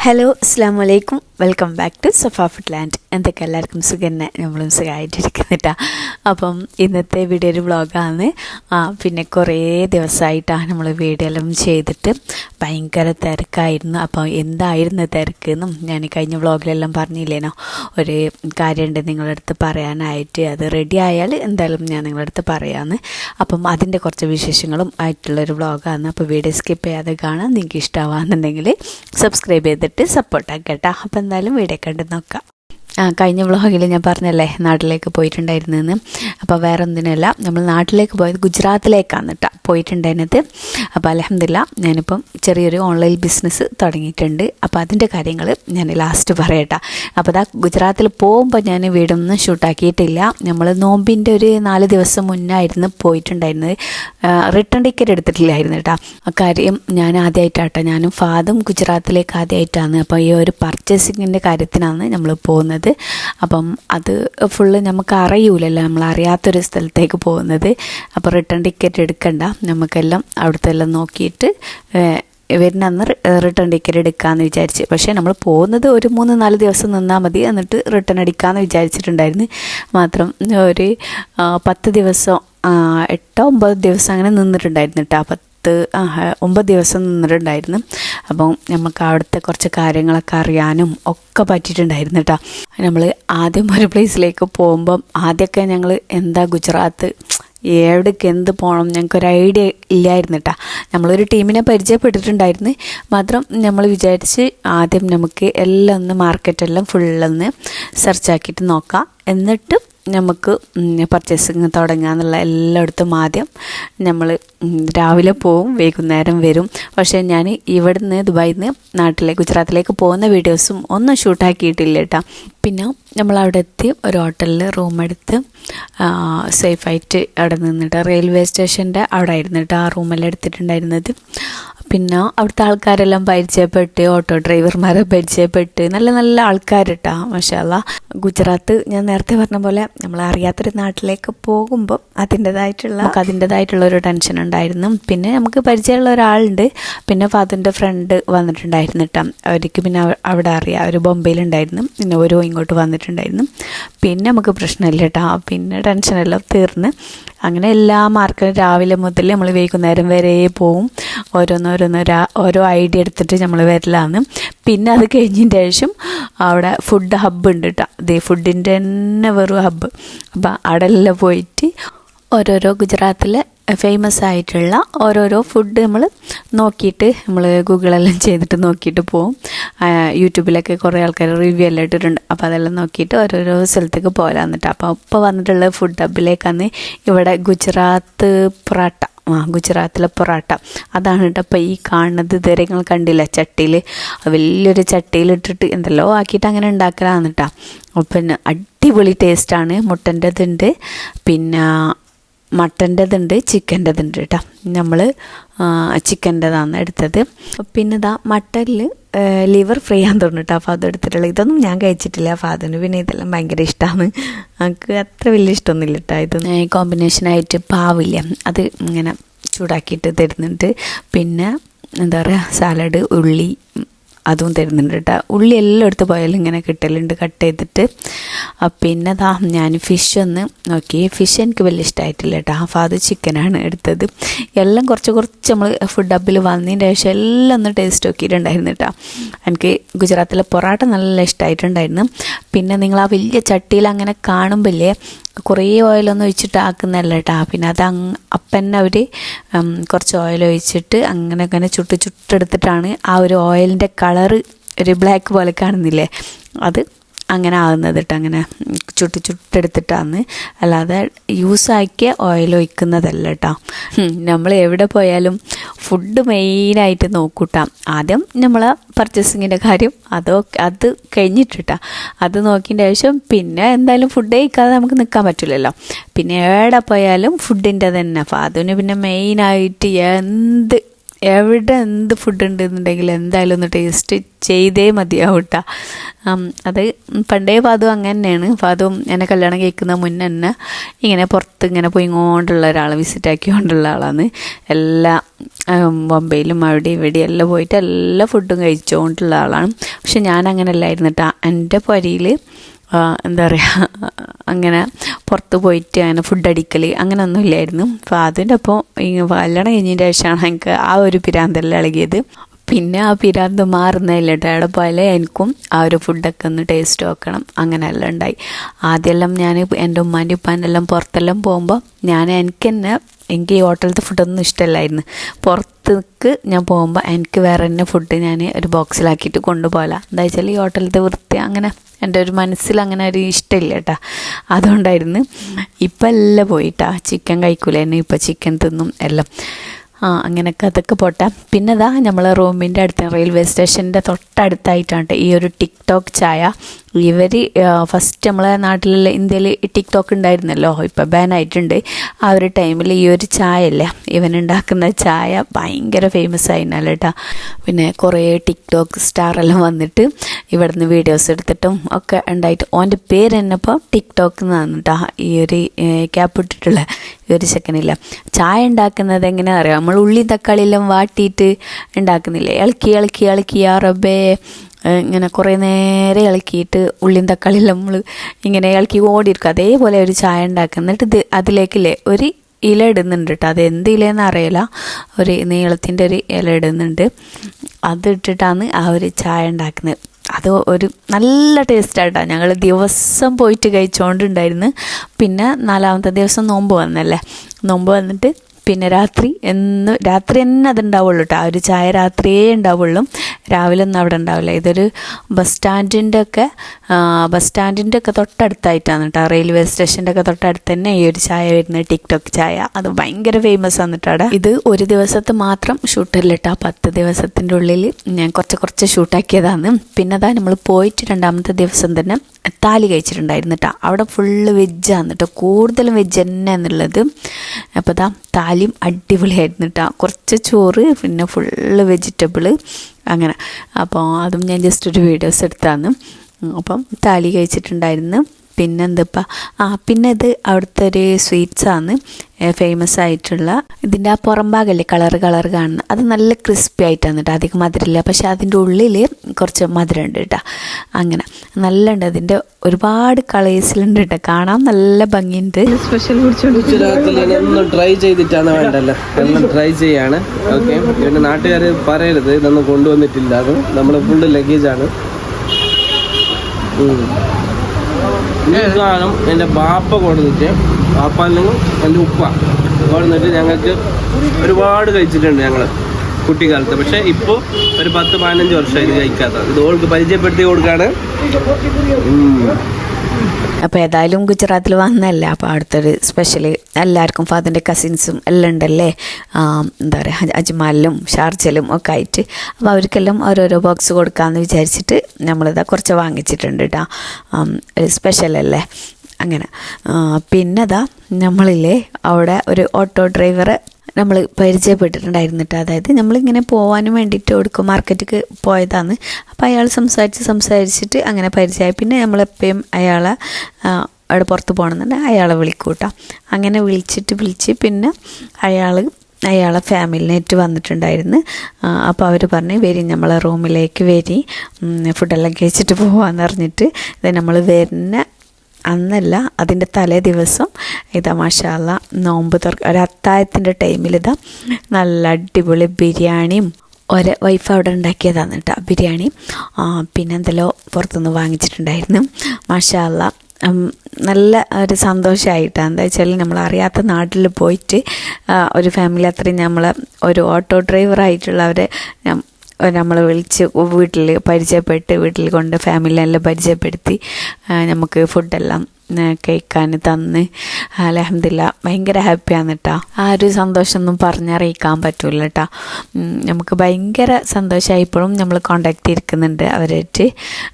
Hello അസ്സാം വലൈക്കും welcome back to Safa food land എന്തൊക്കെ എല്ലാവർക്കും സുഖം തന്നെ നമ്മളും സുഖമായിട്ടിരിക്കുന്നിട്ടാ അപ്പം ഇന്നത്തെ വീഡിയോ ഒരു വ്ളോഗാണ്. പിന്നെ കുറേ ദിവസമായിട്ടാണ് നമ്മൾ വീഡിയോ എല്ലാം ചെയ്തിട്ട് ഭയങ്കര തിരക്കായിരുന്നു. അപ്പോൾ എന്തായിരുന്നു തിരക്ക് എന്നും ഞാൻ കഴിഞ്ഞ വ്ളോഗിലെല്ലാം പറഞ്ഞില്ലേനോ? ഒരു കാര്യമുണ്ട് നിങ്ങളുടെ അടുത്ത് പറയാനായിട്ട്. അത് റെഡി ആയാൽ എന്തായാലും ഞാൻ നിങ്ങളുടെ അടുത്ത് പറയാമെന്ന് അപ്പം അതിന്റെ കുറച്ച് വിശേഷങ്ങളും ആയിട്ടുള്ളൊരു വ്ളോഗാണ്. അപ്പോൾ വീഡിയോ സ്കിപ്പ് ചെയ്യാതെ കാണാൻ നിങ്ങൾക്ക് ഇഷ്ടമാവാന്നുണ്ടെങ്കിൽ സബ്സ്ക്രൈബ് ചെയ്തിട്ട് സപ്പോർട്ടാക്കാം അപ്പോൾ എന്തായാലും വീഡിയോ കണ്ട് നോക്കാം. ആ കഴിഞ്ഞ വ്ളോഗിൽ ഞാൻ പറഞ്ഞല്ലേ നാട്ടിലേക്ക് പോയിട്ടുണ്ടായിരുന്നെന്ന്. അപ്പോൾ വേറെ ഒന്നിനല്ല നമ്മൾ നാട്ടിലേക്ക് പോയത് ഗുജറാത്തിലേക്കാണ് കേട്ടോ പോയിട്ടുണ്ടായിരുന്നത്. അപ്പോൾ അലഹമില്ല ഞാനിപ്പം ചെറിയൊരു ഓൺലൈൻ ബിസിനസ് തുടങ്ങിയിട്ടുണ്ട്. അപ്പോൾ അതിന്റെ കാര്യങ്ങൾ ഞാൻ ലാസ്റ്റ് പറയട്ടെ. അപ്പോൾ അതാ ഗുജറാത്തിൽ പോകുമ്പോൾ ഞാൻ വീടൊന്നും ഷൂട്ടാക്കിയിട്ടില്ല. നമ്മൾ നോമ്പിന്റെ ഒരു നാല് ദിവസം മുന്നായിരുന്നു പോയിട്ടുണ്ടായിരുന്നത്. റിട്ടേൺ ടിക്കറ്റ് എടുത്തിട്ടില്ലായിരുന്നു കേട്ടോ കാര്യം ഞാൻ ആദ്യമായിട്ടാട്ടോ ഞാനും ഫാദും ഗുജറാത്തിലേക്ക് ആദ്യമായിട്ടാണ് അപ്പോൾ ഈ ഒരു പർച്ചേസിങ്ങിന്റെ കാര്യത്തിനാണ് നമ്മൾ പോകുന്നത്. അപ്പം അത് ഫുള്ള് നമുക്ക് അറിയൂലല്ലോ നമ്മൾ അറിയാത്തൊരു സ്ഥലത്തേക്ക് പോകുന്നത്. അപ്പോൾ റിട്ടേൺ ടിക്കറ്റ് എടുക്കണ്ട. നമുക്കെല്ലാം അവിടുത്തെ എല്ലാം നോക്കിയിട്ട് വരുന്ന അന്ന് റിട്ടേൺ ടിക്കറ്റ് എടുക്കാമെന്ന് വിചാരിച്ച്. പക്ഷേ നമ്മൾ പോകുന്നത് ഒരു മൂന്ന് നാല് ദിവസം നിന്നാൽ മതി. എന്നിട്ട് റിട്ടേൺ അടിക്കാമെന്ന് വിചാരിച്ചിട്ടുണ്ടായിരുന്നു. മാത്രം ഒരു പത്ത് ദിവസം എട്ടോ ഒമ്പത് ദിവസം അങ്ങനെ നിന്നിട്ടുണ്ടായിരുന്നു കേട്ടോ പത്ത് ഒമ്പത് ദിവസം നിന്നിട്ടുണ്ടായിരുന്നു. അപ്പം നമുക്ക് അവിടുത്തെ കുറച്ച് കാര്യങ്ങളൊക്കെ അറിയാനും ഒക്കെ പറ്റിയിട്ടുണ്ടായിരുന്നു കേട്ടോ. നമ്മൾ ആദ്യം ഒരു പ്ലേസിലേക്ക് പോകുമ്പം ആദ്യമൊക്കെ ഞങ്ങൾ എന്താ ഗുജറാത്ത് എവിടേക്ക് എന്ത് പോകണം ഞങ്ങൾക്കൊരു ഐഡിയ ഇല്ലായിരുന്നു കേട്ടോ. നമ്മളൊരു ടീമിനെ പരിചയപ്പെട്ടിട്ടുണ്ടായിരുന്നു. മാത്രം നമ്മൾ വിചാരിച്ച് ആദ്യം നമുക്ക് എല്ലാം ഒന്ന് മാർക്കറ്റെല്ലാം ഫുള്ളൊന്ന് സെർച്ച് ആക്കിയിട്ട് നോക്കാം. എന്നിട്ട് നമുക്ക് പർച്ചേസിങ് തുടങ്ങാന്നുള്ള എല്ലായിടത്തും ആദ്യം നമ്മൾ രാവിലെ പോവും വൈകുന്നേരം വരും. പക്ഷേ ഞാൻ ഇവിടുന്ന് ദുബായിൽ നിന്ന് നാട്ടിലേക്ക് ഗുജറാത്തിലേക്ക് പോകുന്ന വീഡിയോസും ഒന്നും ഷൂട്ടാക്കിയിട്ടില്ല കേട്ടോ പിന്നെ നമ്മൾ അവിടെ എത്തി ഒരു ഹോട്ടലിൽ റൂം എടുത്ത് സേഫായിട്ട് അവിടെ നിന്നിട്ട് റെയിൽവേ സ്റ്റേഷന്റെ അവിടെ ആയിരുന്നു കേട്ടോ ആ റൂമെല്ലാം എടുത്തിട്ടുണ്ടായിരുന്നത്. പിന്നെ അവിടുത്തെ ആൾക്കാരെല്ലാം പരിചയപ്പെട്ട് ഓട്ടോ ഡ്രൈവർമാരെ പരിചയപ്പെട്ട് നല്ല നല്ല ആൾക്കാരിട്ടാ മഷാല ഗുജറാത്ത് ഞാൻ നേരത്തെ പറഞ്ഞ പോലെ നമ്മൾ അറിയാത്തൊരു നാട്ടിലേക്ക് പോകുമ്പോൾ അതിന്റെതായിട്ടുള്ള നമുക്ക് അതിന്റെതായിട്ടുള്ള ഒരു ടെൻഷൻ ഉണ്ടായിരുന്നു. പിന്നെ നമുക്ക് പരിചയമുള്ള ഒരാളുണ്ട്. പിന്നെ ഫാദറിന്റെ ഫ്രണ്ട് വന്നിട്ടുണ്ടായിരുന്നു കേട്ടോ അവർക്ക് പിന്നെ അവിടെ അറിയാം. അവർ ബോംബെയിലുണ്ടായിരുന്നു. പിന്നെ ഓരോ ഇങ്ങോട്ട് വന്നിട്ടുണ്ടായിരുന്നു. പിന്നെ നമുക്ക് പ്രശ്നമില്ല കേട്ടോ പിന്നെ ടെൻഷനെല്ലാം തീർന്ന് അങ്ങനെ എല്ലാ മാർക്കും രാവിലെ മുതൽ നമ്മൾ വൈകുന്നേരം വരെ പോവും. ഓരോന്നോരോന്ന് ഓരോ ഐഡിയ എടുത്തിട്ട് നമ്മൾ വരലാന്ന് പിന്നെ അത് കഴിഞ്ഞതിന് ശേഷം അവിടെ ഫുഡ് ഹബ്ബ് ഉണ്ട് കേട്ടോ അതേ ഫുഡിന്റെ തന്നെ വെറും ഹബ്ബ് അപ്പം അവിടെ എല്ലാം പോയിട്ട് ഓരോരോ ഗുജറാത്തിലെ ഫേമസ് ആയിട്ടുള്ള ഓരോരോ ഫുഡ് നമ്മൾ നോക്കിയിട്ട് നമ്മൾ ഗൂഗിളെല്ലാം ചെയ്തിട്ട് നോക്കിയിട്ട് പോവും. യൂട്യൂബിലൊക്കെ കുറേ ആൾക്കാർ റിവ്യൂ എല്ലാം ഇട്ടിട്ടുണ്ട്. അപ്പോൾ അതെല്ലാം നോക്കിയിട്ട് ഓരോരോ സ്ഥലത്തേക്ക് പോരാന്നിട്ട്. അപ്പോൾ ഇപ്പോൾ വന്നിട്ടുള്ള ഫുഡ് ഹബിലേക്കാണ് ഇവിടെ ഗുജറാത്ത് പൊറാട്ട. ആ ഗുജറാത്തിലെ പൊറാട്ട. അതാണ് കേട്ടോ അപ്പോൾ ഈ കാണുന്നത്. ഇതുവരെ നിങ്ങൾ കണ്ടില്ല. ചട്ടിയിൽ വലിയൊരു ചട്ടിയിൽ ഇട്ടിട്ട് എന്തെല്ലോ ആക്കിയിട്ട് അങ്ങനെ ഉണ്ടാക്കലാന്ന് കേട്ടോ പിന്നെ അടിപൊളി ടേസ്റ്റാണ് മുട്ടന്റെ ഇതുണ്ട് പിന്നെ മട്ടന്റെതുണ്ട് ചിക്കന്റെതുണ്ട് കേട്ടോ. നമ്മൾ ചിക്കന്റെതാണ് എടുത്തത്. പിന്നെ ഇതാ മട്ടനിൽ ലിവർ ഫ്രൈ ആണെന്ന് തോന്നുന്നു കേട്ടോ അപ്പോൾ അതെടുത്തിട്ടുള്ളത് ഇതൊന്നും ഞാൻ കഴിച്ചിട്ടില്ല. ഫാദറിന് പിന്നെ ഇതെല്ലാം ഭയങ്കര ഇഷ്ടമാണ് നമുക്ക് അത്ര വലിയ ഇഷ്ടമൊന്നുമില്ല കേട്ടോ ഇത് കോമ്പിനേഷനായിട്ട് പാവില്ല. അത് ഇങ്ങനെ ചൂടാക്കിയിട്ട് തരുന്നുണ്ട്. പിന്നെ എന്താ പറയുക സാലഡ് ഉള്ളി അതും തരുന്നുണ്ട് കേട്ടോ ഉള്ളി എല്ലാം എടുത്ത് പോയാലും ഇങ്ങനെ കിട്ടലുണ്ട് കട്ട് ചെയ്തിട്ട്. പിന്നെ ദാ ഞാൻ ഫിഷ് ഒന്ന് നോക്കി. ഫിഷ് എനിക്ക് വലിയ ഇഷ്ടമായിട്ടില്ല കേട്ടോ ഹാഫ് അത് ചിക്കനാണ് എടുത്തത്. എല്ലാം കുറച്ച് കുറച്ച് നമ്മൾ ഫുഡ് ഹബിൽ വന്നതിന്റെ ശേഷം എല്ലാം ഒന്ന് ടേസ്റ്റ് നോക്കിയിട്ടുണ്ടായിരുന്നു കേട്ടോ എനിക്ക് ഗുജറാത്തിലെ പൊറാട്ട നല്ല ഇഷ്ടമായിട്ടുണ്ടായിരുന്നു പിന്നെ നിങ്ങൾ ആ വലിയ ചട്ടിയിൽ അങ്ങനെ കാണുമ്പില്ലേ കുറേ ഓയിലൊന്നും ഒഴിച്ചിട്ട് ആക്കുന്നതല്ല കേട്ടോ പിന്നെ അത് അപ്പന്നെ അവർ കുറച്ച് ഓയിൽ ഒഴിച്ചിട്ട് അങ്ങനെ അങ്ങനെ ചുട്ട് ചുട്ടെടുത്തിട്ടാണ് ആ ഒരു ഓയിലിന്റെ കളറ് ഒരു ബ്ലാക്ക് പോലെ കാണുന്നില്ലേ? അത് അങ്ങനെ ആകുന്നത് കേട്ടോ അങ്ങനെ ചുട്ട് ചുട്ടെടുത്തിട്ടാണ് അല്ലാതെ യൂസ് ആക്കിയ ഓയിൽ ഒഴിക്കുന്നതല്ല കേട്ടോ നമ്മൾ എവിടെ പോയാലും ഫുഡ് മെയിനായിട്ട് നോക്കൂട്ടാം. ആദ്യം നമ്മൾ പർച്ചേസിങ്ങിന്റെ കാര്യം അതോ അത് കഴിഞ്ഞിട്ടിട്ടാ. അത് നോക്കിയതിന്റെ ശേഷം പിന്നെ എന്തായാലും ഫുഡ് കഴിക്കാതെ നമുക്ക് നിൽക്കാൻ പറ്റില്ലല്ലോ. പിന്നെ എവിടെ പോയാലും ഫുഡിന്റെ തന്നെ അപ്പോൾ അതിന് പിന്നെ മെയിനായിട്ട് എന്ത് എവിടെ എന്ത് ഫുഡ് ഉണ്ടെന്നുണ്ടെങ്കിൽ എന്തായാലും ഒന്ന് ടേസ്റ്റ് ചെയ്തേ മതിയാവട്ട. അത് പണ്ടേ പാതും അങ്ങനെ തന്നെയാണ് പാതും എന്നെ കല്യാണം കഴിക്കുന്ന മുന്നേ തന്നെ ഇങ്ങനെ പുറത്ത് ഇങ്ങനെ പോയിങ്ങോണ്ടുള്ള ഒരാൾ വിസിറ്റ് ആക്കിക്കൊണ്ടുള്ള ആളാണ്. എല്ലാ ബോംബെയിലും അവിടെ ഇവിടെ എല്ലാം പോയിട്ട് എല്ലാ ഫുഡും കഴിച്ചുകൊണ്ടുള്ള ആളാണ്. പക്ഷെ ഞാൻ അങ്ങനെ അല്ലായിരുന്നു കേട്ടോ എന്റെ പൊരയിൽ എന്താ പറയുക അങ്ങനെ പുറത്ത് പോയിട്ട് അങ്ങനെ ഫുഡ് അടിക്കൽ അങ്ങനെ ഒന്നും ഇല്ലായിരുന്നു. അപ്പോൾ അതിന്റെ ഒപ്പം കല്യാണം കഴിഞ്ഞതിന്റെ ശേഷമാണ് എനിക്ക് ആ ഒരു പിരാന്തെല്ലാം ഇളകിയത്. പിന്നെ ആ പിരാന്ത് മാറുന്നതല്ല കേട്ടോ അവിടെ പോയാലേ എനിക്കും ആ ഒരു ഫുഡൊക്കെ ഒന്ന് ടേസ്റ്റ് നോക്കണം. അങ്ങനെയെല്ലാം ഉണ്ടായി. ആദ്യമെല്ലാം ഞാൻ എന്റെ ഉമ്മാന്റെ എല്ലാം പുറത്തെല്ലാം പോകുമ്പോൾ ഞാൻ എനിക്ക് തന്നെ എനിക്ക് ഈ ഹോട്ടലത്തെ ഫുഡൊന്നും ഇഷ്ടമല്ലായിരുന്നു. പുറത്തേക്ക് ഞാൻ പോകുമ്പോൾ എനിക്ക് വേറെ തന്നെ ഫുഡ് ഞാൻ ഒരു ബോക്സിലാക്കിയിട്ട് കൊണ്ടുപോകല. എന്താ വെച്ചാൽ ഈ ഹോട്ടലത്തെ വൃത്തി അങ്ങനെ എന്റെ ഒരു മനസ്സിൽ അങ്ങനെ ഒരു ഇഷ്ടമില്ല കേട്ടോ. അതുകൊണ്ടായിരുന്നു ഇപ്പം എല്ലാം പോയിട്ടാ. ചിക്കൻ കഴിക്കൂല തന്നെ ഇപ്പം ചിക്കൻ തിന്നും എല്ലാം. ആ അങ്ങനെയൊക്കെ അതൊക്കെ പോട്ടെ. പിന്നെ ഇതാ നമ്മളെ റൂമിന്റെ അടുത്ത് റെയിൽവേ സ്റ്റേഷന്റെ തൊട്ടടുത്തായിട്ടാണ് ഈ ഒരു ടിക്ടോക്ക് ചായ. ഇവർ ഫസ്റ്റ് നമ്മളെ നാട്ടിലുള്ള ഇന്ത്യയിൽ ടിക്ടോക്ക് ഉണ്ടായിരുന്നല്ലോ. ഇപ്പം ബാനായിട്ടുണ്ട് ആ ഒരു ടൈമിൽ ഈ ഒരു ചായ അല്ലേ ഇവൻ ഉണ്ടാക്കുന്ന ചായ ഭയങ്കര ഫേമസ് ആയിരുന്നല്ലോ കേട്ടോ പിന്നെ കുറേ ടിക്ടോക്ക് സ്റ്റാറെല്ലാം വന്നിട്ട് ഇവിടുന്ന് വീഡിയോസ് എടുത്തിട്ടും ഒക്കെ ഉണ്ടായിട്ട്. ഓന്റെ പേര് തന്നെ ഇപ്പോൾ ടിക്ടോക്ക് എന്നാണ് കേട്ടോ ഈ ഒരു ക്യാപ്പ് ഇട്ടിട്ടുള്ള ഈ ഒരു ചെക്കനില്ല ചായ ഉണ്ടാക്കുന്നത് എങ്ങനെയാ അറിയാം? നമ്മൾ ഉള്ളി തക്കാളിയെല്ലാം വാട്ടിയിട്ട് ഉണ്ടാക്കുന്നില്ലേ? ഇളക്കി ഇളക്കി ഇളക്കി. ആ റബ്ബേ. ഇങ്ങനെ കുറേ നേരെ ഇളക്കിയിട്ട് ഉള്ളിയും തക്കാളി നമ്മൾ ഇങ്ങനെ ഇളക്കി ഓടിയിരിക്കും. അതേപോലെ ഒരു ചായ ഉണ്ടാക്കുക. എന്നിട്ട് ഇത് അതിലേക്കില്ലേ ഒരു ഇല ഇടുന്നുണ്ട് കേട്ടോ. അത് എന്ത് ഇലയെന്ന് അറിയില്ല. ഒരു നീളത്തിന്റെ ഒരു ഇല ഇടുന്നുണ്ട്. അത് ഇട്ടിട്ടാണ് ആ ഒരു ചായ ഉണ്ടാക്കുന്നത്. അത് ഒരു നല്ല ടേസ്റ്റായിട്ടാണ് ഞങ്ങൾ ദിവസം പോയിട്ട് കഴിച്ചുകൊണ്ടുണ്ടായിരുന്നു പിന്നെ നാലാമത്തെ ദിവസം നോമ്പ് വന്നല്ലേ? നോമ്പ് വന്നിട്ട് പിന്നെ രാത്രി എന്ന് രാത്രി തന്നെ അത് ഉണ്ടാവുള്ളൂ കേട്ടോ ആ ഒരു ചായ രാത്രിയേ ഉണ്ടാവുള്ളൂ. രാവിലെ ഒന്നും അവിടെ ഉണ്ടാവില്ല. ഇതൊരു ബസ് സ്റ്റാൻഡിന്റെ ഒക്കെ ബസ് സ്റ്റാൻഡിന്റെ ഒക്കെ തൊട്ടടുത്തായിട്ടാണ് കേട്ടോ റെയിൽവേ സ്റ്റേഷന്റെ ഒക്കെ തൊട്ടടുത്ത് തന്നെ ഈ ഒരു ചായ വരുന്നത്. ടിക്ടോക്ക് ചായ. അത് ഭയങ്കര ഫേമസ് ആണ് കേട്ടോ ഇത് ഒരു ദിവസത്തെ മാത്രം ഷൂട്ടില്ല കേട്ടോ പത്ത് ദിവസത്തിന്റെ ഉള്ളിൽ ഞാൻ കുറച്ച് കുറച്ച് ഷൂട്ടാക്കിയതാണ് പിന്നെ അതാ നമ്മൾ പോയിട്ട് രണ്ടാമത്തെ ദിവസം തന്നെ താലി കഴിച്ചിട്ടുണ്ടായിരുന്നു കേട്ടോ അവിടെ ഫുള്ള് വെജ്ജാന്ന് കേട്ടോ കൂടുതലും വെജ് തന്നെ എന്നുള്ളത്. അപ്പോൾ ഇതാ താലിയും അടിപൊളിയായിരുന്നു കേട്ടോ കുറച്ച് ചോറ് പിന്നെ ഫുള്ള് വെജിറ്റബിൾ അങ്ങനെ. അപ്പോൾ അതും ഞാൻ ജസ്റ്റ് ഒരു വീഡിയോസ് എടുത്താന്ന് അപ്പം താലി കഴിച്ചിട്ടുണ്ടായിരുന്നു. പിന്നെ എന്തിപ്പാ ആ പിന്നെ ഇത് അവിടുത്തെ ഒരു സ്വീറ്റ്സാണ് ഫേമസ് ആയിട്ടുള്ള ഇതിന്റെ ആ പുറം ഭാഗമല്ലേ കളർ കളർ കാണുന്നത് അത് നല്ല ക്രിസ്പി ആയിട്ടാണ് കേട്ടോ അധികം മധുരമില്ല. പക്ഷെ അതിന്റെ ഉള്ളിൽ കുറച്ച് മധുരം ഉണ്ട് കേട്ടോ അങ്ങനെ. നല്ല ഉണ്ട് അതിന്റെ ഒരുപാട് കളേഴ്സിലുണ്ട് കേട്ടോ കാണാൻ നല്ല ഭംഗിയുണ്ട്. സ്പെഷ്യൽ ഒന്നും ട്രൈ ചെയ്തിട്ടാണ് വേണ്ടല്ലോ. എല്ലാം ട്രൈ ചെയ്യാണ്. ഓക്കെ പിന്നെ നാട്ടുകാർ പറയരുത് ഇതൊന്നും കൊണ്ടുവന്നിട്ടില്ല. അത് നമ്മൾ ഫുള്ള് ലഗേജാണ് ഈ സാധനം എന്റെ ബാപ്പ കൊടുത്തിട്ട് ബാപ്പ അല്ലെങ്കിൽ എന്റെ ഉപ്പ കൊടുത്തിട്ട് ഞങ്ങൾക്ക് ഒരുപാട് കഴിച്ചിട്ടുണ്ട് ഞങ്ങൾ കുട്ടിക്കാലത്ത്. പക്ഷേ ഇപ്പോൾ ഒരു പത്ത് പതിനഞ്ച് വർഷമായിട്ട് കഴിക്കാത്ത ഇത് ഓൾക്ക് പരിചയപ്പെടുത്തി കൊടുക്കാണ്. അപ്പോൾ ഏതായാലും ഗുജറാത്തിൽ വന്നല്ല അപ്പോൾ അടുത്തൊരു സ്പെഷ്യൽ എല്ലാവർക്കും ഫാദറിന്റെ കസിൻസും എല്ലാം ഉണ്ടല്ലേ? എന്താ പറയുക അജ്മാലിലും ഷാർജലും ഒക്കെ ആയിട്ട്. അപ്പോൾ അവർക്കെല്ലാം ഓരോരോ ബോക്സ് കൊടുക്കാമെന്ന് വിചാരിച്ചിട്ട് നമ്മളിതാ കുറച്ച് വാങ്ങിച്ചിട്ടുണ്ട് കേട്ടോ സ്പെഷ്യൽ അല്ലേ? അങ്ങനെ. പിന്നെതാ നമ്മളില്ലേ അവിടെ ഒരു ഓട്ടോ ഡ്രൈവറെ നമ്മൾ പരിചയപ്പെട്ടിട്ടുണ്ടായിരുന്നു കേട്ടോ അതായത് നമ്മളിങ്ങനെ പോകാനും വേണ്ടിയിട്ട് കൊടുക്കും മാർക്കറ്റിക്ക് പോയതാണ്. അപ്പോൾ അയാൾ സംസാരിച്ച് സംസാരിച്ചിട്ട് അങ്ങനെ പരിചയമായി. പിന്നെ നമ്മളെപ്പോഴും അയാളെ അവിടെ പുറത്ത് പോകണമെന്നുണ്ടെങ്കിൽ അയാളെ വിളിക്കും കേട്ടോ അങ്ങനെ വിളിച്ചിട്ട് വിളിച്ച് പിന്നെ അയാൾ അയാളെ ഫാമിലിനായിട്ട് വന്നിട്ടുണ്ടായിരുന്നു. അപ്പോൾ അവർ പറഞ്ഞു വരി നമ്മളെ റൂമിലേക്ക് വരി. ഫുഡെല്ലാം കഴിച്ചിട്ട് പോകാമെന്ന് പറഞ്ഞിട്ട് ഇത് നമ്മൾ വരുന്ന അന്നല്ല അതിന്റെ തലേ ദിവസം ഇതാ മാഷാല്ല നോമ്പ് തുറക്ക ഒരു അത്തായത്തിന്റെ ടൈമിൽ ഇതാ നല്ല അടിപൊളി ബിരിയാണിയും ഒരു വൈഫ് അവിടെ ഉണ്ടാക്കിയതാണ് കേട്ടോ ബിരിയാണി. പിന്നെ എന്തെല്ലോ പുറത്തുനിന്ന് വാങ്ങിച്ചിട്ടുണ്ടായിരുന്നു. മാഷാല്ല നല്ല ഒരു സന്തോഷമായിട്ടാണ് എന്താ വെച്ചാൽ നമ്മൾ അറിയാത്ത നാട്ടിൽ പോയിട്ട് ഒരു ഫാമിലി അത്രയും നമ്മൾ ഒരു ഓട്ടോ ഡ്രൈവറായിട്ടുള്ളവരെ നമ്മൾ വിളിച്ച് വീട്ടിൽ പരിചയപ്പെട്ട് വീട്ടിൽ കൊണ്ട് ഫാമിലിയെല്ലാം പരിചയപ്പെടുത്തി നമുക്ക് ഫുഡെല്ലാം കഴിക്കാൻ തന്ന്. അലഹമില്ല ഭയങ്കര ഹാപ്പിയാണ് കേട്ടോ ആ ഒരു സന്തോഷമൊന്നും പറഞ്ഞറിയിക്കാൻ പറ്റൂല കേട്ടോ നമുക്ക് ഭയങ്കര സന്തോഷമായി ഇപ്പോഴും നമ്മൾ കോണ്ടാക്ട് ചെയ്തിരിക്കുന്നുണ്ട് അവരായിട്ട്.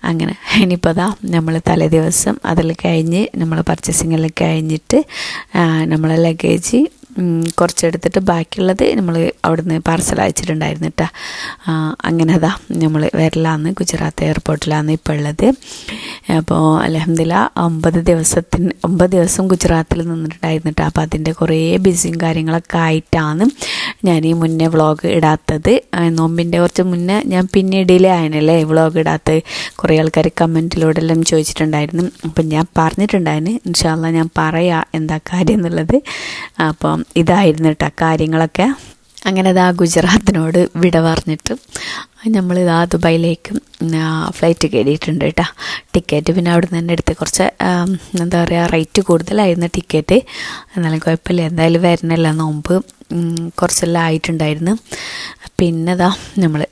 അങ്ങനെ ഇനിയിപ്പോൾ അതാ നമ്മൾ തലേ ദിവസം അതിൽ കഴിഞ്ഞ് നമ്മൾ പർച്ചേസിങ്ങെല്ലാം കഴിഞ്ഞിട്ട് നമ്മളെ ലഗേജ് കുറച്ചെടുത്തിട്ട് ബാക്കിയുള്ളത് നമ്മൾ അവിടുന്ന് പാർസൽ അയച്ചിട്ടുണ്ടായിരുന്നു കേട്ടോ അങ്ങനെ അതാ നമ്മൾ വരലാന്ന് ഗുജറാത്ത് എയർപോർട്ടിലാണ് ഇപ്പോൾ ഉള്ളത് അപ്പോൾ അലഹമില്ല ഒമ്പത് ദിവസത്തിന് ഒമ്പത് ദിവസം ഗുജറാത്തിൽ നിന്നിട്ടുണ്ടായിരുന്നു കേട്ടോ അപ്പോൾ അതിന്റെ കുറേ ബിസിയും കാര്യങ്ങളൊക്കെ ആയിട്ടാണ് ഞാൻ ഈ മുന്നേ വ്ളോഗ് ഇടാത്തത്. നോമ്പിന്റെ കുറച്ച് മുന്നേ ഞാൻ പിന്നെ ഡിലേ ആയനല്ലേ വ്ളോഗ് ഇടാത്ത. കുറേ ആൾക്കാർ കമന്റിലൂടെ എല്ലാം ചോദിച്ചിട്ടുണ്ടായിരുന്നു. അപ്പം ഞാൻ പറഞ്ഞിട്ടുണ്ടായിരുന്നു ഇൻഷാല്ല ഞാൻ പറയാം എന്താ കാര്യം എന്നുള്ളത്. അപ്പം ഇതായിരുന്നു കേട്ടോ കാര്യങ്ങളൊക്കെ? അങ്ങനെ ഇതാ ഗുജറാത്തിനോട് വിട പറഞ്ഞിട്ട് നമ്മൾ ഇതാ ദുബായിലേക്ക് ഫ്ലൈറ്റ് കയറിയിട്ടുണ്ട് കേട്ടോ. ടിക്കറ്റ് പിന്നെ അവിടെ നിന്ന് തന്നെ എടുത്ത് കുറച്ച് എന്താ പറയുക റേറ്റ് കൂടുതലായിരുന്നു ടിക്കറ്റ് എന്നാലും കുഴപ്പമില്ല എന്തായാലും വരണല്ല നോമ്പ്. കുറച്ചെല്ലാം ആയിട്ടുണ്ടായിരുന്നു. പിന്നെ ഇതാ നമ്മൾ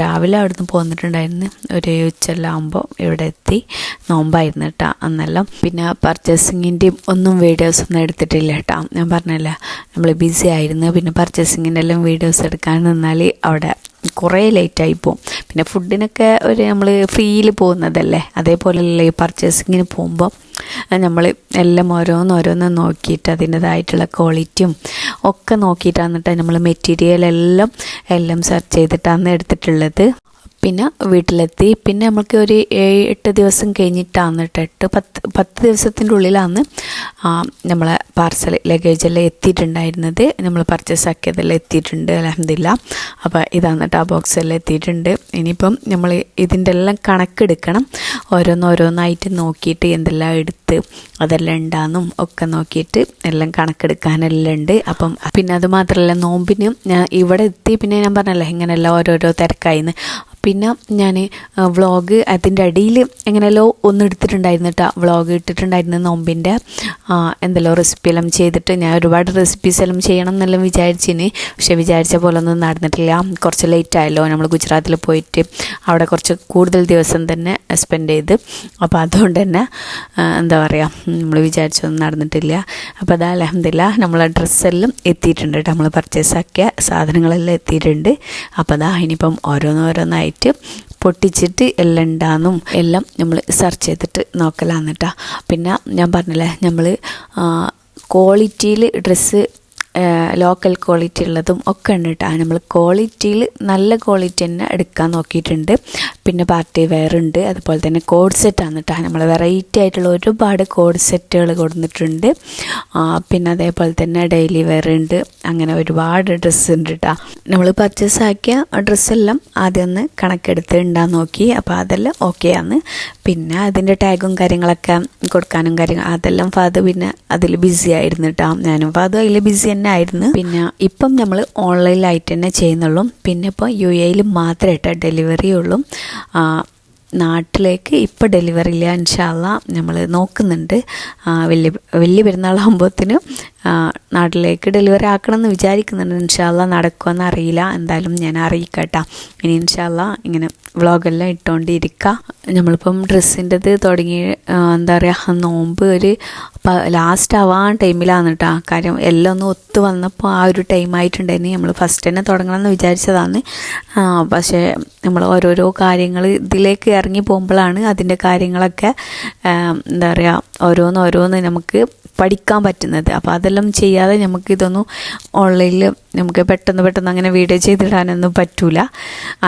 രാവിലെ അവിടുന്ന് പോന്നിട്ടുണ്ടായിരുന്നു. ഒരു ഉച്ചെല്ലാം ആകുമ്പോൾ ഇവിടെ എത്തി. നോമ്പായിരുന്നു കേട്ടോ അന്നെല്ലാം. പിന്നെ പർച്ചേസിങ്ങിന്റെയും ഒന്നും വീഡിയോസ് ഒന്നും എടുത്തിട്ടില്ല കേട്ടോ ഞാൻ പറഞ്ഞല്ലേ നമ്മൾ ബിസി ആയിരുന്നു. പിന്നെ പർച്ചേസിങ്ങിന്റെ എല്ലാം വീഡിയോസ് എടുക്കാൻ നിന്നാൽ അവിടെ കുറേ ലേറ്റായി പോകും പിന്നെ ഫുഡിനൊക്കെ ഒരു നമ്മൾ ഫ്രീയിൽ പോകുന്നതല്ലേ? അതേപോലെയല്ലേ ഈ പർച്ചേസിങ്ങിന് പോകുമ്പോൾ നമ്മൾ എല്ലാം ഓരോന്ന് ഓരോന്ന് നോക്കിയിട്ട് അതിന്റെതായിട്ടുള്ള ക്വാളിറ്റിയും ഒക്കെ നോക്കിയിട്ടാണ് നമ്മൾ മെറ്റീരിയൽ എല്ലാം എല്ലാം സെർച്ച് ചെയ്തിട്ടാണ് എടുത്തിട്ടുള്ളത്. പിന്നെ വീട്ടിലെത്തി. പിന്നെ നമുക്ക് ഒരു ഏഴ് എട്ട് ദിവസം കഴിഞ്ഞിട്ടാണ് കേട്ടോ. എട്ട് പത്ത് പത്ത് ദിവസത്തിന്റെ ഉള്ളിലാണ് നമ്മളെ പാർസൽ ലഗേജെല്ലാം എത്തിയിട്ടുണ്ടായിരുന്നത്. നമ്മൾ പർച്ചേസ് ആക്കിയതെല്ലാം എത്തിയിട്ടുണ്ട് അലഹമില്ല അപ്പോൾ ഇതാണ് കേട്ടോ ആ ബോക്സ് എല്ലാം എത്തിയിട്ടുണ്ട്. ഇനിയിപ്പം നമ്മൾ ഇതിന്റെ എല്ലാം കണക്കെടുക്കണം. ഓരോന്നോരോന്നായിട്ട് നോക്കിയിട്ട് എന്തെല്ലാം എടുത്ത് അതെല്ലാം ഉണ്ടാന്നും ഒക്കെ നോക്കിയിട്ട് എല്ലാം കണക്കെടുക്കാനെല്ലാം ഉണ്ട്. അപ്പം പിന്നെ അത് മാത്രമല്ല നോമ്പിന് ഇവിടെ എത്തി. പിന്നെ ഞാൻ പറഞ്ഞല്ലേ ഇങ്ങനെല്ലാം ഓരോരോ തിരക്കായിന്ന്. പിന്നെ ഞാൻ വ്ളോഗ് അതിന്റെ അടിയിൽ എങ്ങനെയല്ലോ ഒന്ന് എടുത്തിട്ടുണ്ടായിരുന്നു കേട്ടോ വ്ളോഗ് ഇട്ടിട്ടുണ്ടായിരുന്നു നോമ്പിന്റെ എന്തെല്ലോ റെസിപ്പി എല്ലാം ചെയ്തിട്ട് ഞാൻ ഒരുപാട് റെസിപ്പീസ് എല്ലാം ചെയ്യണം എന്നെല്ലാം വിചാരിച്ചിന്. പക്ഷേ വിചാരിച്ച പോലെ ഒന്നും നടന്നിട്ടില്ല. കുറച്ച് ലേറ്റ് ആയല്ലോ. നമ്മൾ ഗുജറാത്തിൽ പോയിട്ട് അവിടെ കുറച്ച് കൂടുതൽ ദിവസം തന്നെ സ്പെൻഡ് ചെയ്ത്. അപ്പോൾ അതുകൊണ്ട് തന്നെ എന്താ പറയുക നമ്മൾ വിചാരിച്ചൊന്നും നടന്നിട്ടില്ല. അപ്പോൾ അതാ അലഹമില്ല നമ്മളെ ഡ്രസ്സെല്ലാം എത്തിയിട്ടുണ്ട് കേട്ടോ നമ്മൾ പർച്ചേസ് ആക്കിയ സാധനങ്ങളെല്ലാം എത്തിയിട്ടുണ്ട്. അപ്പോൾ അതാ ഇനിയിപ്പം ഓരോന്നോരോന്നായിട്ട് പൊട്ടിച്ചിട്ട് എല്ലാം ഉണ്ടാന്നും എല്ലാം നമ്മൾ സെർച്ച് ചെയ്തിട്ട് നോക്കലാന്ന് കേട്ടോ പിന്നെ ഞാൻ പറഞ്ഞില്ലേ നമ്മൾ ക്വാളിറ്റിയിൽ ഡ്രസ്സ് ലോക്കൽ ക്വാളിറ്റി ഉള്ളതും ഒക്കെ ഉണ്ട് കേട്ടോ നമ്മൾ ക്വാളിറ്റിയിൽ നല്ല ക്വാളിറ്റി തന്നെ എടുക്കാൻ നോക്കിയിട്ടുണ്ട്. പിന്നെ പാർട്ടി വെയർ ഉണ്ട് അതുപോലെ തന്നെ കോഡ് സെറ്റാണ് കേട്ടോ നമ്മൾ വെറൈറ്റി ആയിട്ടുള്ള ഒരുപാട് കോഡ് സെറ്റുകൾ കൊടുത്തിട്ടുണ്ട് പിന്നെ അതേപോലെ തന്നെ ഡെയിലി വെയർ ഉണ്ട് അങ്ങനെ ഒരുപാട് ഡ്രസ്സ് ഉണ്ട് കേട്ടോ നമ്മൾ പർച്ചേസ് ആക്കിയ ഡ്രസ്സെല്ലാം ആദ്യം ഒന്ന് കണക്കെടുത്ത് ഉണ്ടാൻ നോക്കി. അപ്പോൾ അതെല്ലാം ആണ്. പിന്നെ അതിന്റെ ടാഗും കാര്യങ്ങളൊക്കെ കൊടുക്കാനും കാര്യങ്ങൾ അതെല്ലാം ഫാദർ പിന്നെ അതിൽ ബിസി ആയിരുന്നു കേട്ടോ ഞാനും ഫാദർ അതിൽ ബിസി തന്നെ ആയിരുന്നു. പിന്നെ ഇപ്പം നമ്മൾ ഓൺലൈനിലായിട്ട് തന്നെ ചെയ്യുന്നുള്ളൂ. പിന്നെ ഇപ്പോൾ യു എയിൽ മാത്രമേ കേട്ടോ ഡെലിവറി ഉള്ളൂ. നാട്ടിലേക്ക് ഇപ്പോൾ ഡെലിവറി ഇല്ല ഇൻഷാല്ല നമ്മൾ നോക്കുന്നുണ്ട്. വലിയ വലിയ പെരുന്നാളാകുമ്പോഴത്തേനും നാട്ടിലേക്ക് ഡെലിവറി ആക്കണം എന്ന് വിചാരിക്കുന്നുണ്ട് ഇൻഷാല്ല നടക്കുമെന്ന് അറിയില്ല. എന്തായാലും ഞാൻ അറിയിക്കട്ടാ. ഇനി ഇൻഷാല്ല ഇങ്ങനെ വ്ളോഗെല്ലാം ഇട്ടുകൊണ്ടിരിക്കുക നമ്മളിപ്പം ഡ്രസ്സിന്റെത് തുടങ്ങി എന്താ പറയുക നോമ്പ് ഒരു ലാസ്റ്റ് ആവാൻ ടൈമിലാണ് കേട്ടോ കാര്യം എല്ലാം ഒന്ന് ഒത്തു വന്നപ്പോൾ ആ ഒരു ടൈം ആയിട്ടുണ്ടായിരുന്നു നമ്മൾ ഫസ്റ്റ് തന്നെ തുടങ്ങണമെന്ന് വിചാരിച്ചതാണ്. പക്ഷേ നമ്മൾ ഓരോരോ കാര്യങ്ങൾ ഇതിലേക്ക് ഇറങ്ങി പോകുമ്പോഴാണ് അതിന്റെ കാര്യങ്ങളൊക്കെ എന്താ പറയുക ഓരോന്ന് ഓരോന്ന് നമുക്ക് പഠിക്കാൻ പറ്റുന്നത്. അപ്പോൾ അതെല്ലാം ചെയ്യാതെ നമുക്ക് ഇതൊന്നും ഓൺലൈനിൽ നമുക്ക് പെട്ടെന്ന് പെട്ടെന്ന് അങ്ങനെ വീഡിയോ ചെയ്തിടാനൊന്നും പറ്റൂല.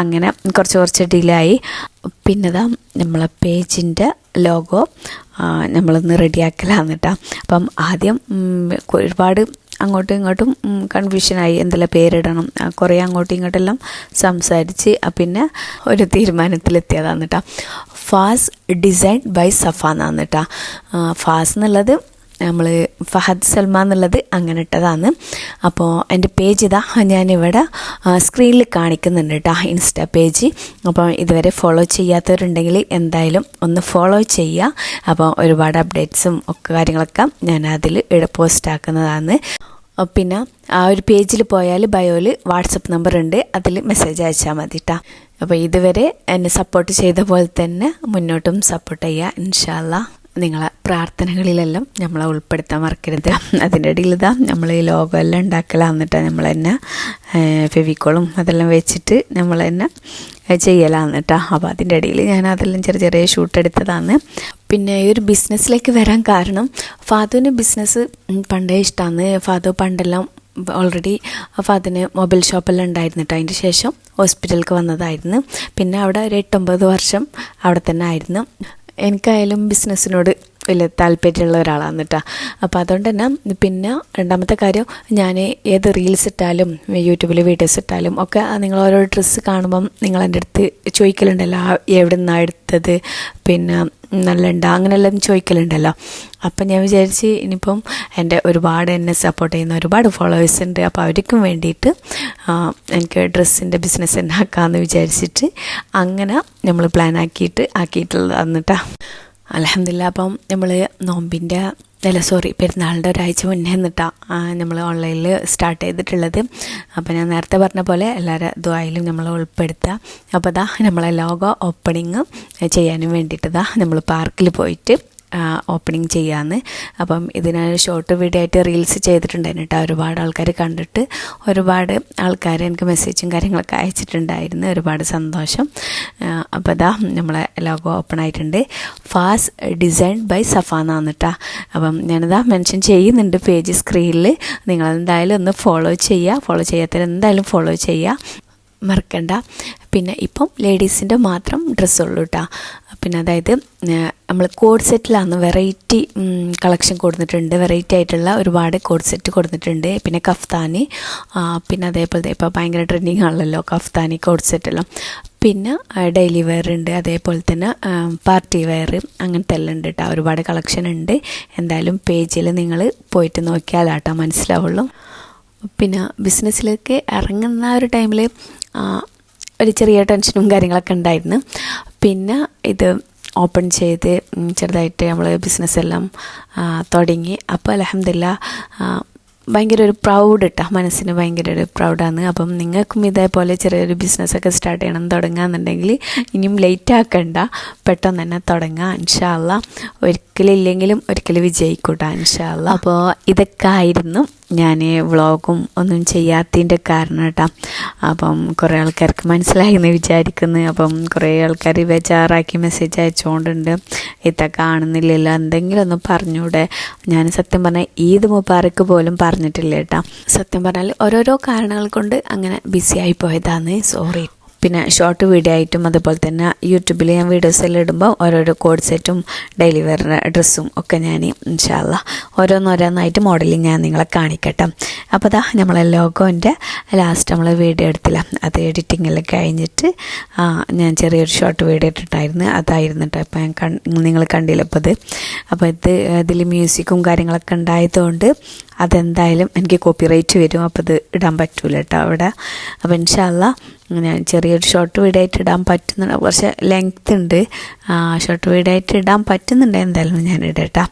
അങ്ങനെ കുറച്ച് കുറച്ച് ഡിലേ ആയി പിന്നെ ഇതാ നമ്മളെ പേജിന്റെ ലോഗോ നമ്മളൊന്ന് റെഡിയാക്കലാന്ന് കേട്ടോ അപ്പം ആദ്യം ഒരുപാട് അങ്ങോട്ടും ഇങ്ങോട്ടും കൺഫ്യൂഷനായി എന്തെല്ലാം പേരിടണം? കുറേ അങ്ങോട്ടും ഇങ്ങോട്ടെല്ലാം സംസാരിച്ച് പിന്നെ ഒരു തീരുമാനത്തിലെത്തിയതാണ് കേട്ടോ ഫാസ് ഡിസൈൻ ബൈ സഫ എന്നാണ് കേട്ടോ ഫാസ് എന്നുള്ളത് നമ്മൾ ഫഹദ് സൽമാൻ എന്നുള്ളത് അങ്ങനെ ഇട്ടതാണ്. അപ്പോൾ എന്റെ പേജ് ഇതാ ഞാനിവിടെ സ്ക്രീനിൽ കാണിക്കുന്നുണ്ട് കേട്ടോ ഇൻസ്റ്റാ പേജ്. അപ്പോൾ ഇതുവരെ ഫോളോ ചെയ്യാത്തവരുണ്ടെങ്കിൽ എന്തായാലും ഒന്ന് ഫോളോ ചെയ്യുക. അപ്പോൾ ഒരുപാട് അപ്ഡേറ്റ്സും ഒക്കെ കാര്യങ്ങളൊക്കെ ഞാൻ അതിൽ പോസ്റ്റ് ആക്കുന്നതാണ്. പിന്നെ ആ ഒരു പേജിൽ പോയാൽ ബയോയിൽ വാട്സപ്പ് നമ്പർ ഉണ്ട് അതിൽ മെസ്സേജ് അയച്ചാൽ മതി കേട്ടോ അപ്പോൾ ഇതുവരെ എന്നെ സപ്പോർട്ട് ചെയ്ത പോലെ തന്നെ മുന്നോട്ടും സപ്പോർട്ട് ചെയ്യുക ഇൻഷാല്ല നിങ്ങളെ പ്രാർത്ഥനകളിലെല്ലാം നമ്മളെ ഉൾപ്പെടുത്താൻ മറക്കരുത്. അതിന്റെ ഇടയിൽ ഇതാ നമ്മൾ ഈ ലോഗോ എല്ലാം ഉണ്ടാക്കലാന്നിട്ട് നമ്മൾ തന്നെ ഫെവിക്കോളും അതെല്ലാം വെച്ചിട്ട് നമ്മൾ തന്നെ ചെയ്യലാന്ന് കേട്ടോ അപ്പോൾ അതിന്റെ ഇടയിൽ ഞാൻ അതെല്ലാം ചെറിയ ചെറിയ ഷൂട്ട് എടുത്തതാണ്. പിന്നെ ഈ ഒരു ബിസിനസ്സിലേക്ക് വരാൻ കാരണം ഫാദുവിന് ബിസിനസ് പണ്ടേ ഇഷ്ടമാണ് ഫാദു പണ്ടെല്ലാം ഓൾറെഡി ഫാദിന് മൊബൈൽ ഷോപ്പെല്ലാം ഉണ്ടായിരുന്നു കേട്ടോ അതിന്റെ ശേഷം ഹോസ്പിറ്റലിലേക്ക് വന്നതായിരുന്നു. പിന്നെ അവിടെ ഒരു എട്ടൊമ്പത് വർഷം അവിടെ തന്നെ ആയിരുന്നു. എനിക്കായാലും ബിസിനസ്സിനോട് വലിയ താല്പര്യമുള്ള ഒരാളാണ് കേട്ടോ. അപ്പോൾ അതുകൊണ്ട് തന്നെ പിന്നെ രണ്ടാമത്തെ കാര്യം ഞാൻ ഏത് റീൽസ് ഇട്ടാലും യൂട്യൂബിൽ വീഡിയോസ് ഇട്ടാലും ഒക്കെ നിങ്ങൾ ഓരോ ഡ്രസ്സ് കാണുമ്പം നിങ്ങൾ എന്റെ അടുത്ത് ചോദിക്കലുണ്ടല്ലോ എവിടെ നിന്നാണ് എടുത്തത് പിന്നെ നല്ല ഉണ്ടോ അങ്ങനെയെല്ലാം ചോദിക്കലുണ്ടല്ലോ. അപ്പം ഞാൻ വിചാരിച്ച് ഇനിയിപ്പം എന്റെ ഒരുപാട് എന്നെ സപ്പോർട്ട് ചെയ്യുന്ന ഒരുപാട് ഫോളോവേഴ്സ് ഉണ്ട്. അപ്പോൾ അവർക്കും വേണ്ടിയിട്ട് എനിക്ക് ഡ്രസ്സിന്റെ ബിസിനസ് ഉണ്ടാക്കാമെന്ന് വിചാരിച്ചിട്ട് അങ്ങനെ നമ്മൾ പ്ലാൻ ആക്കിയിട്ട് ആക്കിയിട്ടുള്ളതാണ് കേട്ടോ. അലഹമില്ല അപ്പം നമ്മൾ നോമ്പിന്റെ അല്ല സോറി പെരുന്നാളിന്റെ ഒരാഴ്ച മുന്നേ എന്നിട്ടാണ് നമ്മൾ ഓൺലൈനിൽ സ്റ്റാർട്ട് ചെയ്തിട്ടുള്ളത്. അപ്പോൾ ഞാൻ നേരത്തെ പറഞ്ഞ പോലെ എല്ലാവരും ദ്വായിലും നമ്മൾ ഉൾപ്പെടുത്തുക അപ്പോൾ അതാ നമ്മളെ ലോഗോ ഓപ്പണിങ് ചെയ്യാനും വേണ്ടിയിട്ടതാ നമ്മൾ പാർക്കിൽ പോയിട്ട് ഓപ്പണിങ് ചെയ്യാമെന്ന് അപ്പം ഇതിന് ഷോർട്ട് വീഡിയോ ആയിട്ട് റീൽസ് ചെയ്തിട്ടുണ്ടായിരുന്നു കേട്ടോ. ഒരുപാട് ആൾക്കാർ കണ്ടിട്ട് ഒരുപാട് ആൾക്കാർ എനിക്ക് മെസ്സേജും കാര്യങ്ങളൊക്കെ അയച്ചിട്ടുണ്ടായിരുന്നു. ഒരുപാട് സന്തോഷം. അപ്പോൾ ഇതാ നമ്മളെ ലോഗോ ഓപ്പൺ ആയിട്ടുണ്ട്. ഫാസ് ഡിസൈൻ ബൈ സഫ എന്നാണ് കേട്ടോ. അപ്പം ഞാനിതാ മെൻഷൻ ചെയ്യുന്നുണ്ട് പേജ് സ്ക്രീനിൽ നിങ്ങളെന്തായാലും ഒന്ന് ഫോളോ ചെയ്യുക ഫോളോ ചെയ്യാത്തവരെന്തായാലും ഫോളോ ചെയ്യുക മറക്കണ്ട. പിന്നെ ഇപ്പം ലേഡീസിന്റെ മാത്രം ഡ്രസ്സുള്ളൂ കേട്ടോ പിന്നെ അതായത് നമ്മൾ കോഡ് സെറ്റിലാണ് വെറൈറ്റി കളക്ഷൻ കൊടുത്തിട്ടുണ്ട്. വെറൈറ്റി ആയിട്ടുള്ള ഒരുപാട് കോഡ് സെറ്റ് കൊടുത്തിട്ടുണ്ട്. പിന്നെ കഫ്താനി പിന്നെ അതേപോലെ ഇപ്പോൾ ഭയങ്കര ട്രെൻഡിങ് ആണല്ലോ കഫ്താനി കോഡ് സെറ്റെല്ലാം. പിന്നെ ഡെയിലി വെയർ ഉണ്ട്. അതേപോലെ തന്നെ പാർട്ടി വെയർ അങ്ങനത്തെ എല്ലാം ഉണ്ട് കേട്ടോ ഒരുപാട് കളക്ഷൻ ഉണ്ട്. എന്തായാലും പേജിൽ നിങ്ങൾ പോയിട്ട് നോക്കിയാലാട്ടോ മനസ്സിലാവുള്ളൂ. പിന്നെ ബിസിനസ്സിലേക്ക് ഇറങ്ങുന്ന ഒരു ടൈമിൽ ഒരു ചെറിയ ടെൻഷനും കാര്യങ്ങളൊക്കെ ഉണ്ടായിരുന്നു. പിന്നെ ഇത് ഓപ്പൺ ചെയ്ത് ചെറുതായിട്ട് നമ്മൾ ബിസിനസ് എല്ലാം തുടങ്ങി. അപ്പോൾ അലഹമില്ല ഭയങ്കര ഒരു പ്രൗഡ് ഇട്ടാ മനസ്സിന് ഭയങ്കര ഒരു പ്രൗഡാണ് അപ്പം നിങ്ങൾക്കും ഇതേപോലെ ചെറിയൊരു ബിസിനസ്സൊക്കെ സ്റ്റാർട്ട് ചെയ്യണം തുടങ്ങാന്നുണ്ടെങ്കിൽ ഇനിയും ലേറ്റ് ആക്കണ്ട. പെട്ടെന്ന് തന്നെ തുടങ്ങാം. ഇൻഷാല്ല ഒരിക്കലും ഇല്ലെങ്കിലും ഒരിക്കലും വിജയിക്കൂട്ടാ ഇൻഷാല്ല അപ്പോൾ ഇതൊക്കെ ആയിരുന്നു. ഞാൻ വ്ളോഗും ഒന്നും ചെയ്യാത്തതിന്റെ കാരണം കേട്ടോ അപ്പം കുറേ ആൾക്കാർക്ക് മനസ്സിലായി എന്ന് വിചാരിക്കുന്നു. അപ്പം കുറേ ആൾക്കാർ ബേജാറാക്കി മെസ്സേജ് അയച്ചുകൊണ്ടുണ്ട് ഇത്ത കാണുന്നില്ലല്ലോ. എന്തെങ്കിലും ഒന്ന് പറഞ്ഞൂടെ. ഞാൻ സത്യം പറഞ്ഞാൽ ഈദ് മുബാറക്ക് പോലും പറഞ്ഞിട്ടില്ല കേട്ടോ സത്യം പറഞ്ഞാൽ ഓരോരോ കാരണങ്ങൾ കൊണ്ട് അങ്ങനെ ബിസി ആയി പോയതാണ്. സോറി പിന്നെ ഷോർട്ട് വീഡിയോ ആയിട്ടും അതുപോലെ തന്നെ യൂട്യൂബിൽ ഞാൻ വീഡിയോസ് എല്ലാം ഇടുമ്പോൾ ഓരോരോ കോഡ് സെറ്റും ഡെയിലി വെയർ ഡ്രസ്സും ഒക്കെ ഞാൻ ഇൻഷാല്ല ഓരോന്നോരോന്നായിട്ട് മോഡലിങ് ഞാൻ നിങ്ങളെ കാണിക്കട്ടെ. അപ്പോൾ അതാ നമ്മളെ ലോഗോന്റെ ലാസ്റ്റ് നമ്മൾ വീഡിയോ എടുത്തില്ല. അത് എഡിറ്റിംഗ് എല്ലാം കഴിഞ്ഞിട്ട് ഞാൻ ചെറിയൊരു ഷോർട്ട് വീഡിയോ ഇട്ടിട്ടായിരുന്നു. അതായിരുന്നു കേട്ടോ അപ്പോൾ ഞാൻ കൺ നിങ്ങൾ കണ്ടില്ല അപ്പോൾ ഇത് അപ്പോൾ ഇത് ഇതിൽ മ്യൂസിക്കും കാര്യങ്ങളൊക്കെ ഉണ്ടായതുകൊണ്ട് അതെന്തായാലും എനിക്ക് കോപ്പിറൈറ്റ് വരും അപ്പോൾ ഇത് ഇടാൻ പറ്റൂല കേട്ടോ അവിടെ. അപ്പോൾ ഇൻഷാല്ല ഞാൻ ചെറിയൊരു ഷോർട്ട് വീഡിയോ ആയിട്ട് ഇടാൻ പറ്റുന്നുണ്ട് കുറച്ച് ലെങ്ത് ഉണ്ട്. ഷോർട്ട് വീഡിയോ ആയിട്ട് ഇടാൻ പറ്റുന്നുണ്ട് എന്തായാലും ഞാൻ ഇടട്ടാ.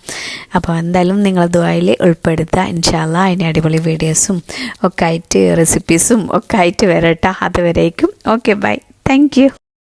അപ്പോൾ എന്തായാലും നിങ്ങൾ ദുബായിൽ ഉൾപ്പെടുത്തുക ഇൻഷാല്ല അതിന് അടിപൊളി വീഡിയോസും ഒക്കെ ആയിട്ട് റെസിപ്പീസും ഒക്കെ ആയിട്ട് വരട്ടാ. അതുവരേക്കും ഓക്കെ ബൈ താങ്ക്